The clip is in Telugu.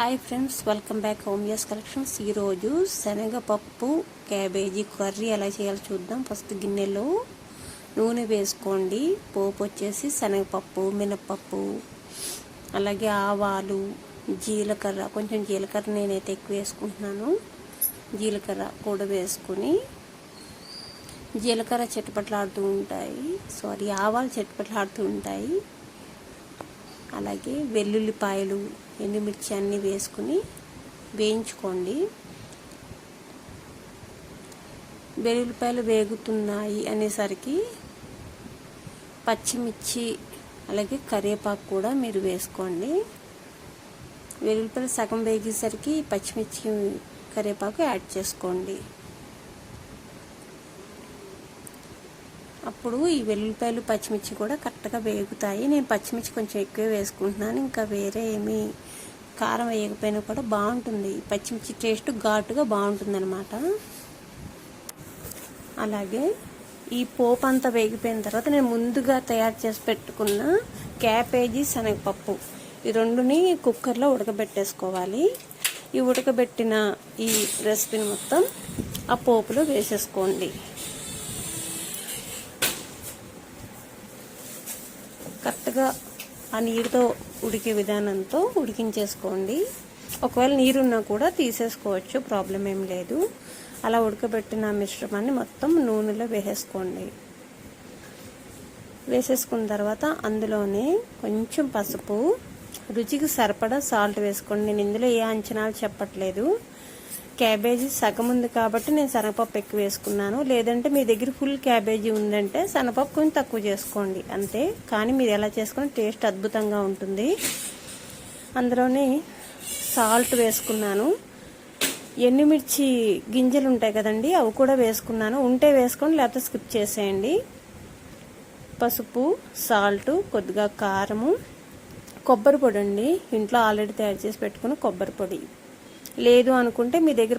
హాయ్ ఫ్రెండ్స్ వెల్కమ్ బ్యాక్ హోమియస్ కలెక్షన్స్. ఈరోజు శనగపప్పు క్యాబేజీ కర్రీ ఎలా చేయాలో చూద్దాం. ఫస్ట్ గిన్నెలో నూనె వేసుకోండి. పోపు వచ్చేసి శనగపప్పు మినపప్పు అలాగే ఆవాలు జీలకర్ర. కొంచెం జీలకర్ర నేనైతే ఎక్కువ వేసుకుంటున్నాను. జీలకర్ర కూడా వేసుకుని జీలకర్ర చెట్టుపట్లాడుతూ ఉంటాయి. సారీ ఆవాలు చెట్టుపట్లాడుతూ ఉంటాయి. అలాగే వెల్లుల్లిపాయలు ఎండుమిర్చి అన్నీ వేసుకుని వేయించుకోండి. వెల్లుల్లిపాయలు వేగుతున్నాయి అనేసరికి పచ్చిమిర్చి అలాగే కరివేపాకు కూడా మీరు వేసుకోండి. వెల్లుల్లిపాయలు సగం వేగేసరికి పచ్చిమిర్చి కరివేపాకు యాడ్ చేసుకోండి. అప్పుడు ఈ వెల్లుల్లిపాయలు పచ్చిమిర్చి కూడా కరెక్ట్గా వేగుతాయి. నేను పచ్చిమిర్చి కొంచెం ఎక్కువ వేసుకుంటున్నాను. ఇంకా వేరే ఏమి కారం వేయకపోయినా కూడా బాగుంటుంది. పచ్చిమిర్చి టేస్ట్ ఘాటుగా బాగుంటుంది అనమాట అలాగే ఈ పోపు అంతా వేగిపోయిన తర్వాత నేను ముందుగా తయారు చేసి పెట్టుకున్న క్యాబేజీ శనగపప్పు. ఈ రెండుని కుక్కర్లో ఉడకబెట్టేసుకోవాలి. ఈ ఉడకబెట్టిన ఈ రెసిపీని మొత్తం ఆ పోపులో వేసేసుకోండి. కరెక్ట్గా ఆ నీరుతో ఉడికే విధానంతో ఉడికించేసుకోండి. ఒకవేళ నీరున్నా కూడా తీసేసుకోవచ్చు ప్రాబ్లం ఏం లేదు. అలా ఉడకబెట్టిన మిశ్రమాన్ని మొత్తం నూనెలో వేసేసుకోండి. వేసేసుకున్న తర్వాత అందులోనే కొంచెం పసుపు రుచికి సరిపడా సాల్ట్ వేసుకోండి. నేను ఇందులో ఏ అంచనాలు చెప్పట్లేదు. క్యాబేజీ సగం ఉంది కాబట్టి నేను శనగపప్పు ఎక్కువ వేసుకున్నాను. లేదంటే మీ దగ్గర ఫుల్ క్యాబేజీ ఉందంటే శనగపప్పు కొంచెం తక్కువ చేసుకోండి. అంతే. కానీ మీరు ఎలా చేసుకుని టేస్ట్ అద్భుతంగా ఉంటుంది. అందులోనే సాల్ట్ వేసుకున్నాను. ఎండుమిర్చి గింజలు ఉంటాయి కదండి అవి కూడా వేసుకున్నాను. ఉంటే వేసుకొని లేకపోతే స్కిప్ చేసేయండి. పసుపు సాల్ట్ కొద్దిగా కారము కొబ్బరి పొడి అండి. ఇంట్లో ఆల్రెడీ తయారు చేసి పెట్టుకున్న కొబ్బరి పొడి. లేదు అనుకుంటే మీ దగ్గర